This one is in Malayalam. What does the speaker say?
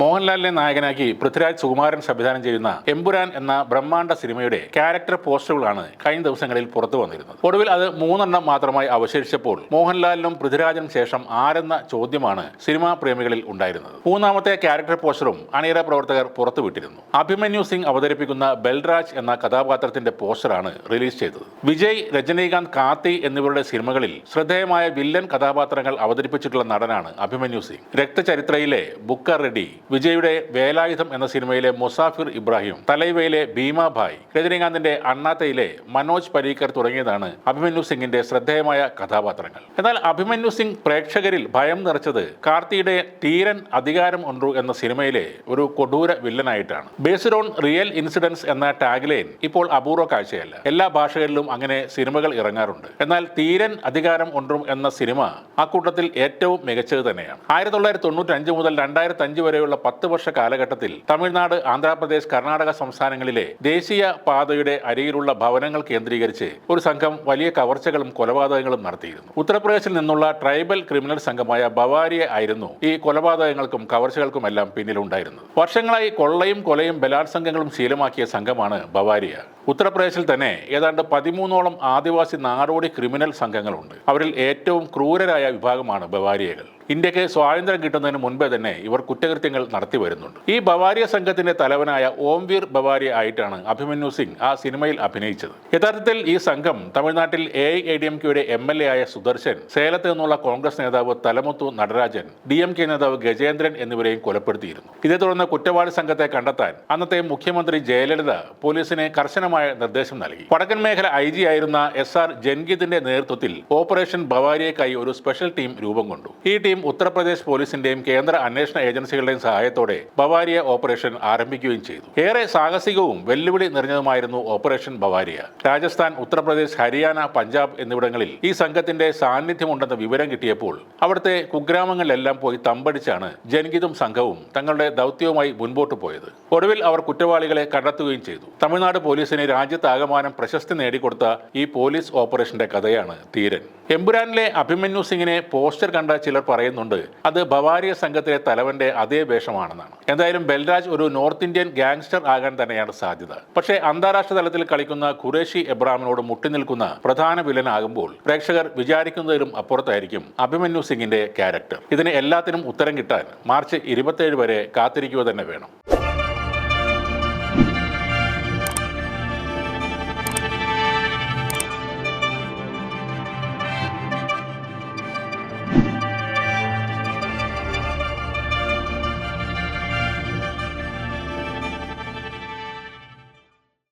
മോഹൻലാലിനെ നായകനാക്കി പൃഥ്വിരാജ് സുകുമാരൻ സംവിധാനം ചെയ്യുന്ന എമ്പുരാൻ എന്ന ബ്രഹ്മാണ്ഡ സിനിമയുടെ ക്യാരക്ടർ പോസ്റ്ററുകളാണ് കഴിഞ്ഞ ദിവസങ്ങളിൽ പുറത്തു വന്നിരുന്നത്. ഒടുവിൽ അത് മൂന്നെണ്ണം മാത്രമായി അവശേഷിച്ചപ്പോൾ മോഹൻലാലിനും പൃഥ്വിരാജിനും ശേഷം ആരെന്ന ചോദ്യമാണ് സിനിമാ പ്രേമികളിൽ ഉണ്ടായിരുന്നത്. മൂന്നാമത്തെ ക്യാരക്ടർ പോസ്റ്ററും അണിയറ പ്രവർത്തകർ പുറത്തുവിട്ടിരുന്നു. അഭിമന്യു സിംഗ് അവതരിപ്പിക്കുന്ന ബൽരാജ് എന്ന കഥാപാത്രത്തിന്റെ പോസ്റ്ററാണ് റിലീസ് ചെയ്തത്. വിജയ് രജനീകാന്ത് കാത്തി എന്നിവരുടെ സിനിമകളിൽ ശ്രദ്ധേയമായ വില്ലൻ കഥാപാത്രങ്ങൾ അവതരിപ്പിച്ചിട്ടുള്ള നടനാണ് അഭിമന്യു സിംഗ്. രക്തചരിത്രയിലെ ബുക്കർ റെഡ്ഡി വിജയുടെ വേലായുധം എന്ന സിനിമയിലെ മുസാഫിർ ഇബ്രാഹിം തലൈവയിലെ ഭീമാഭായ് രജനീകാന്തിന്റെ അണ്ണാത്തയിലെ മനോജ് പരീക്കർ തുടങ്ങിയതാണ് അഭിമന്യു സിംഗിന്റെ ശ്രദ്ധേയമായ കഥാപാത്രങ്ങൾ. എന്നാൽ അഭിമന്യു സിംഗ് പ്രേക്ഷകരിൽ ഭയം നിറച്ചത് കാർത്തിയുടെ തീരൻ അധികാരം ഒണ്ടു എന്ന സിനിമയിലെ ഒരു കൊടൂര വില്ലനായിട്ടാണ്. ബേസ്ഡ് ഓൺ റിയൽ ഇൻസിഡൻസ് എന്ന ടാഗ്ലൈൻ ഇപ്പോൾ അപൂർവ കാഴ്ചയല്ല. എല്ലാ ഭാഷകളിലും അങ്ങനെ സിനിമകൾ ഇറങ്ങാറുണ്ട്. എന്നാൽ തീരൻ അധികാരം ഒണ്ടും എന്ന സിനിമ ആ കൂട്ടത്തിൽ ഏറ്റവും മികച്ചത് തന്നെയാണ്. ആയിരത്തി തൊള്ളായിരത്തി തൊണ്ണൂറ്റി അഞ്ച് മുതൽ രണ്ടായിരത്തി അഞ്ച് വരെയുള്ള പത്ത് വർഷ കാലഘട്ടത്തിൽ തമിഴ്നാട് ആന്ധ്രാപ്രദേശ് കർണാടക സംസ്ഥാനങ്ങളിലെ ദേശീയ പാതയുടെ അരികിലുള്ള ഭവനങ്ങൾ കേന്ദ്രീകരിച്ച് ഒരു സംഘം വലിയ കവർച്ചകളും കൊലപാതകങ്ങളും നടത്തിയിരുന്നു. ഉത്തർപ്രദേശിൽ നിന്നുള്ള ട്രൈബൽ ക്രിമിനൽ സംഘമായ ബവാരിയ ആയിരുന്നു ഈ കൊലപാതകങ്ങൾക്കും കവർച്ചകൾക്കുമെല്ലാം പിന്നിലുണ്ടായിരുന്നത്. വർഷങ്ങളായി കൊള്ളയും കൊലയും ബലാത്സംഗങ്ങളും ശീലമാക്കിയ സംഘമാണ് ബവാരിയ. ഉത്തർപ്രദേശിൽ തന്നെ ഏതാണ്ട് പതിമൂന്നോളം ആദിവാസി നാടോടി ക്രിമിനൽ സംഘങ്ങളുണ്ട്. അവരിൽ ഏറ്റവും ക്രൂരരായ വിഭാഗമാണ് ബവാരിയകൾ. ഇന്ത്യയ്ക്ക് സ്വാതന്ത്ര്യം കിട്ടുന്നതിന് മുൻപേ തന്നെ ഇവർ കുറ്റകൃത്യങ്ങൾ നടത്തി വരുന്നുണ്ട്. ഈ ബവാരിയ സംഘത്തിന്റെ തലവനായ ഓംവീർ ബവാരിയ ആയിട്ടാണ് അഭിമന്യു സിംഗ് ആ സിനിമയിൽ അഭിനയിച്ചത്. യഥാർത്ഥത്തിൽ ഈ സംഘം തമിഴ്നാട്ടിൽ A I A D M കെയുടെ എം എൽ എ ആയ സുദർശൻ സേലത്ത് നിന്നുള്ള കോൺഗ്രസ് നേതാവ് Thalamuthu Natarajan D M K നേതാവ് ഗജേന്ദ്രൻ എന്നിവരെയും കൊലപ്പെടുത്തിയിരുന്നു. ഇതേ തുടർന്ന് കുറ്റവാളി സംഘത്തെ കണ്ടെത്താൻ അന്നത്തെ മുഖ്യമന്ത്രി ജയലളിത പോലീസിന് കർശനമായ നിർദ്ദേശം നൽകി. വടക്കൻ മേഖല ഐ ജി ആയിരുന്ന എസ് ആർ ജൻഗീതിന്റെ നേതൃത്വത്തിൽ ഓപ്പറേഷൻ ബവാരിയക്കായി ഒരു സ്പെഷ്യൽ ടീം രൂപം കൊണ്ടു. ഈ ടീം ഉത്തർപ്രദേശ് പോലീസിന്റെയും കേന്ദ്ര അന്വേഷണ ഏജൻസികളുടെയും സഹായത്തോടെ ബവാരിയ ഓപ്പറേഷൻ ആരംഭിക്കുകയും ചെയ്തു. ഏറെ സാഹസികവും വെല്ലുവിളി നിറഞ്ഞതുമായിരുന്നു ഓപ്പറേഷൻ ബവാരിയ. രാജസ്ഥാൻ ഉത്തർപ്രദേശ് ഹരിയാന പഞ്ചാബ് എന്നിവിടങ്ങളിൽ ഈ സംഘത്തിന്റെ സാന്നിധ്യമുണ്ടെന്ന വിവരം കിട്ടിയപ്പോൾ അവിടുത്തെ കുഗ്രാമങ്ങളിലെല്ലാം പോയി തമ്പടിച്ചാണ് ജൻഗിതും സംഘവും തങ്ങളുടെ ദൗത്യവുമായി മുൻപോട്ട് പോയത്. ഒടുവിൽ അവർ കുറ്റവാളികളെ കണ്ടെത്തുകയും ചെയ്തു. തമിഴ്നാട് പോലീസിന് രാജ്യത്താകമാനം പ്രശസ്തി നേടിക്കൊടുത്ത ഈ പോലീസ് ഓപ്പറേഷന്റെ കഥയാണ് തീരൻ. എമ്പുരാനിലെ അഭിമന്യു സിംഗിനെ പോസ്റ്റർ കണ്ട ചിലർ പറയുന്നുണ്ട് അത് ബവാരിയ സംഘത്തിലെ തലവന്റെ അതേ വേഷമാണെന്നാണ് എന്തായാലും ബൽരാജ് ഒരു നോർത്ത് ഇന്ത്യൻ ഗാങ്സ്റ്റർ ആകാൻ തന്നെയാണ് സാധ്യത. പക്ഷേ അന്താരാഷ്ട്ര തലത്തിൽ കളിക്കുന്ന ഖുറേഷി എബ്രാമിനോട് മുട്ടിനിൽക്കുന്ന പ്രധാന വില്ലനാകുമ്പോൾ പ്രേക്ഷകർ വിചാരിക്കുന്നതിലും അപ്പുറത്തായിരിക്കും അഭിമന്യു സിംഗിന്റെ ക്യാരക്ടർ. ഇതിന് എല്ലാത്തിനും ഉത്തരം കിട്ടാൻ മാർച്ച് ഇരുപത്തേഴ് വരെ കാത്തിരിക്കുക തന്നെ വേണം.